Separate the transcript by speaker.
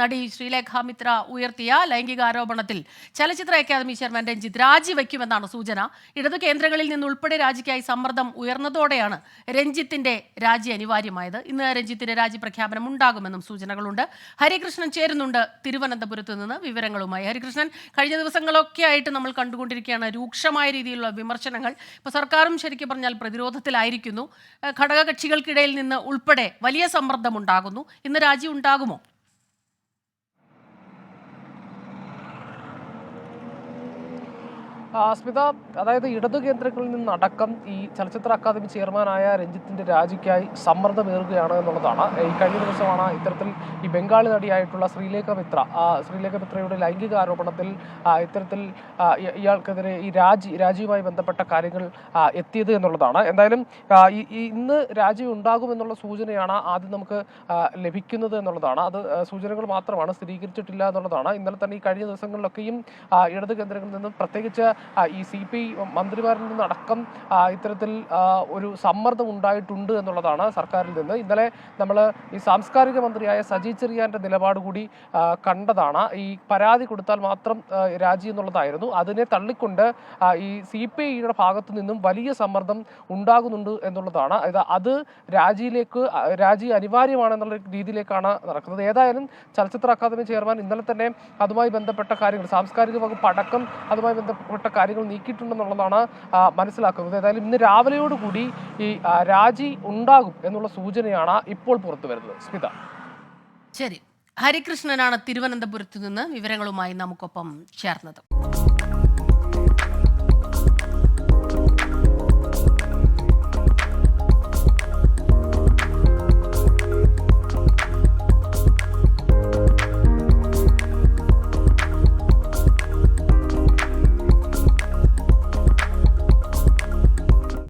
Speaker 1: നടി ശ്രീലേഖ മിത്ര ഉയർത്തിയ ലൈംഗിക ആരോപണത്തിൽ ചലച്ചിത്ര അക്കാദമി ചെയർമാൻ രഞ്ജിത്ത് രാജിവെക്കുമെന്നാണ് സൂചന. ഇടതു കേന്ദ്രങ്ങളിൽ നിന്നുൾപ്പെടെ രാജിക്കായി സമ്മർദ്ദം ഉയർന്നതോടെയാണ് രഞ്ജിത്തിന്റെ രാജി അനിവാര്യമായത്. ഇന്ന് രഞ്ജിത്തിന്റെ രാജി പ്രഖ്യാപനം ഉണ്ടാകുമെന്നും സൂചനകളുണ്ട്. ഹരികൃഷ്ണൻ ചേരുന്നുണ്ട് തിരുവനന്തപുരത്ത് നിന്ന് വിവരങ്ങളുമായി. ഹരികൃഷ്ണൻ കഴിഞ്ഞ ദിവസങ്ങളൊക്കെ ആയിട്ട് നമ്മൾ കണ്ടുകൊണ്ടിരിക്കുകയാണ്. രൂക്ഷമായ രീതിയിലുള്ള വിമർശനങ്ങൾ ഇപ്പോൾ സർക്കാരും ശരിക്കും പറഞ്ഞാൽ പ്രതിരോധത്തിലായിരിക്കുന്നു. ഘടക ഘടകകക്ഷികൾക്കിടയിൽ നിന്ന് ഉൾപ്പെടെ വലിയ സമ്മർദ്ദം ഉണ്ടാകുന്നു. ഇന്ന് രാജി ഉണ്ടാകുമോ?
Speaker 2: സ്മിത അതായത് ഇടതു കേന്ദ്രങ്ങളിൽ നിന്നടക്കം ഈ ചലച്ചിത്ര അക്കാദമി ചെയർമാനായ രഞ്ജിത്തിന്റെ രാജിക്കായി സമ്മർദ്ദമേറുകയാണ് എന്നുള്ളതാണ്. ഈ കഴിഞ്ഞ ദിവസമാണ് ഇത്തരത്തിൽ ഈ ബംഗാളി നടിയായിട്ടുള്ള ശ്രീലേഖ മിത്ര ശ്രീലേഖ മിത്രയുടെ ലൈംഗിക ആരോപണത്തിൽ ഇത്തരത്തിൽ ഇയാൾക്കെതിരെ ഈ രാജി രാജിയുമായി ബന്ധപ്പെട്ട കാര്യങ്ങൾ എത്തിയത് എന്നുള്ളതാണ്. എന്തായാലും ഇന്ന് രാജി ഉണ്ടാകുമെന്നുള്ള സൂചനയാണ് ആദ്യം നമുക്ക് ലഭിക്കുന്നത് എന്നുള്ളതാണ്. അത് സൂചനകൾ മാത്രമാണ് സ്ഥിരീകരിച്ചിട്ടില്ല എന്നുള്ളതാണ്. ഇന്നലെ തന്നെ ഈ കഴിഞ്ഞ ദിവസങ്ങളിലൊക്കെയും ഇടതു കേന്ദ്രങ്ങളിൽ നിന്നും പ്രത്യേകിച്ച് ഈ സി പി മന്ത്രിമാരിൽ നിന്നടക്കം ഇത്തരത്തിൽ ഒരു സമ്മർദ്ദം ഉണ്ടായിട്ടുണ്ട് എന്നുള്ളതാണ് സർക്കാരിൽ നിന്ന്. ഇന്നലെ നമ്മൾ ഈ സാംസ്കാരിക മന്ത്രിയായ സജി ചെറിയാന്റെ നിലപാട് കൂടി കണ്ടതാണ്. ഈ പരാതി കൊടുത്താൽ മാത്രം രാജി എന്നുള്ളതായിരുന്നു. അതിനെ തള്ളിക്കൊണ്ട് ഈ സി പി ഐയുടെ ഭാഗത്തു നിന്നും വലിയ സമ്മർദ്ദം ഉണ്ടാകുന്നുണ്ട് എന്നുള്ളതാണ്. അത് രാജിയിലേക്ക് രാജി അനിവാര്യമാണെന്നുള്ള രീതിയിലേക്കാണ് നടക്കുന്നത്. ഏതായാലും ചലച്ചിത്ര അക്കാദമി ചെയർമാൻ ഇന്നലെ തന്നെ അതുമായി ബന്ധപ്പെട്ട കാര്യങ്ങൾ സാംസ്കാരിക വകുപ്പ് അടക്കം അതുമായി ബന്ധപ്പെട്ട കാര്യങ്ങൾ നീക്കിയിട്ടുണ്ടെന്നുള്ളതാണ് മനസ്സിലാക്കുന്നത്. ഏതായാലും ഇന്ന് രാവിലെയോടുകൂടി ഈ രാജി ഉണ്ടാകും എന്നുള്ള സൂചനയാണ് ഇപ്പോൾ പുറത്തു വരുന്നത്. സ്മിത.
Speaker 1: ശരി. ഹരികൃഷ്ണനാണ് തിരുവനന്തപുരത്ത് നിന്ന് വിവരങ്ങളുമായി നമുക്കൊപ്പം ചേർന്നത്.